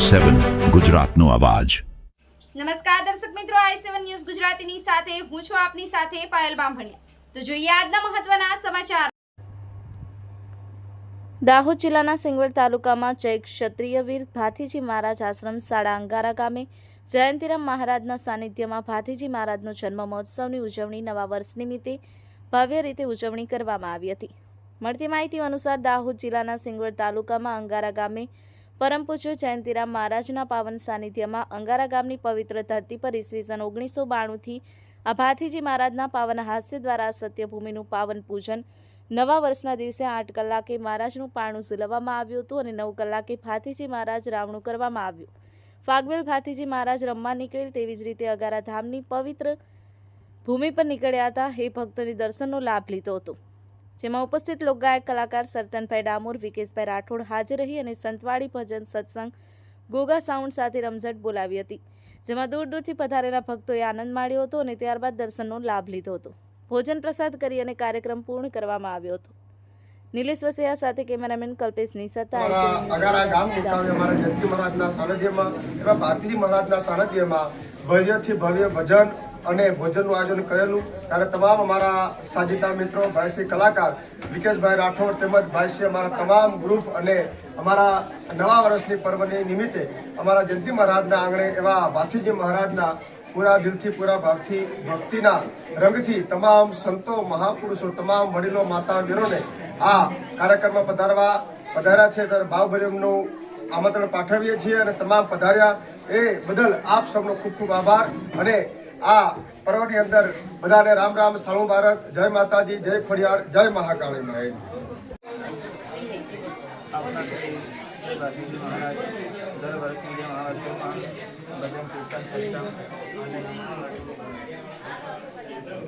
સેવન ગુજરાતનો અવાજ. નમસ્કાર દર્શક મિત્રો આઈ સેવન ન્યૂઝ ગુજરાતીની સાથે હું છું આપની સાથે પાયલ બામભણિયા. તો જોઈએ આજના મહત્વના સમાચાર. દાહોદ જિલ્લાના સિંગવડ તાલુકામાં જય ક્ષત્રિય વીર ભાથીજી મહારાજ આશ્રમ શાળા અંગારા ગામે જયંતિરામ મહારાજના સાનિધ્યમાં ભાથીજી મહારાજનો જન્મ મહોત્સવની ઉજવણી નવા વર્ષ નિમિત્તે ભવ્ય રીતે ઉજવણી કરવામાં આવી હતી. મળતી માહિતી અનુસાર દાહોદ જિલ્લાના સિંગવડ તાલુકામાં અંગારા ગામે પરમ પૂજ્ય જયંતિરામ મહારાજના પાવન સાનિધ્યમાં અંગારા ગામની પવિત્ર ધરતી પર ઈસવીસન ઓગણીસો બાણુંથી આ ભાથીજી મહારાજના પાવન હાસ્ય દ્વારા સત્યભૂમિનું પાવન પૂજન નવા વર્ષના દિવસે આઠ કલાકે મહારાજનું પારણું ઝૂલવવામાં આવ્યું હતું અને નવ કલાકે ભાથીજી મહારાજ રાવણું કરવામાં આવ્યું. ફાગવેલ ભાથીજી મહારાજ રમવા નીકળેલ તેવી જ રીતે અગારા ધામની પવિત્ર ભૂમિ પર નીકળ્યા હતા. એ ભક્તોની દર્શનનો લાભ લીધો હતો. જેમાં ઉપસ્થિત લોકગાયક કલાકાર સરતનભાઈ ડામોર વિકેશભાઈ રાઠોડ હાજર રહી અને સંતવાડી ભજન સત્સંગ ગોગા સાઉન્ડ સાથે રમઝટ બોલાવી હતી જેમાં દૂર દૂરથી પધારેલા ભક્તોએ આનંદ માણ્યો હતો અને ત્યારબાદ દર્શનનો લાભ લીધો હતો. ભોજન પ્રસાદ કરી અને કાર્યક્રમ પૂર્ણ કરવામાં આવ્યો હતો. નિલેશ વસૈયા સાથે કેમેરામેન કલ્પેશ નિસરતા અગારા ગામ મુકામે અમારા જયંતિ મહારાજના સાનિધ્યમાં એવા ભારતીજી મહારાજના સાનિધ્યમાં ભવ્યથી ભવ્ય ભજન અને ભોજનનું આયોજન કરેલું. ત્યારે તમામ અમારા સાજીતા મિત્રો, ભાઈશ્રી કલાકાર, વિકેશભાઈ રાઠોડ તેમજ ભાઈશ્રી અમારા તમામ ગ્રુપ અને અમારા નવા વર્ષની પર્વની નિમિત્તે અમારા જયંતિ મહારાજના આંગણે એવા ભાથીજી મહારાજના પૂરા દિલથી, પૂરા ભાવથી, ભક્તિના રંગથી તમામ સંતો, મહાપુરુષો, તમામ વડીલો, માતા, બહેનોને આ કાર્યક્રમમાં પધારવા, પધાર્યા છે. ત્યારે ભાવભર્યમનું આમંત્રણ પાઠવીએ છીએ અને તમામ પધાર્યા. એ બદલ આપ સૌનો ખૂબ ખૂબ આભાર અને આ પર્વની અંદર બધાને રામ રામ, સાળું બારક, જય માતાજી, જય ખોડિયાર, જય મહાકાળી માય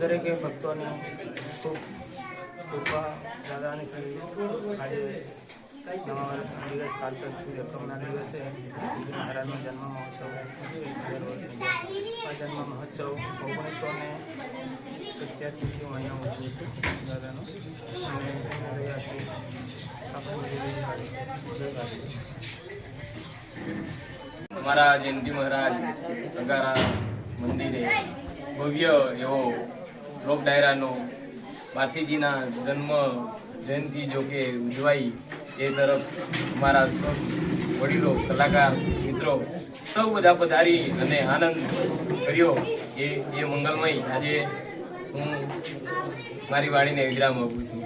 દરેક ભક્તોને કૃપા દાદાની આજે દિવસ કાલકર છું? એકમના દિવસે મહારાજનો જન્મ મહોત્સવ. આ જન્મ મહોત્સવ ઓગણીસો ને સત્યાસીથી હું અહીંયા ઉજવું છું દાદાનો. અને અમારા જયંતિ મહારાજ અગારા મંદિરે ભવ્ય એવો લોક ડાયરાનો માસીજીના જન્મ જયંતિ જોકે ઉજવાઈ. એ તરફ અમારા વડીલો, કલાકાર, મિત્રો, સૌ બધા પધારી અને આનંદ કર્યો એ એ મંગલમય. આજે હું મારી વાણીને વિરામ આપું છું.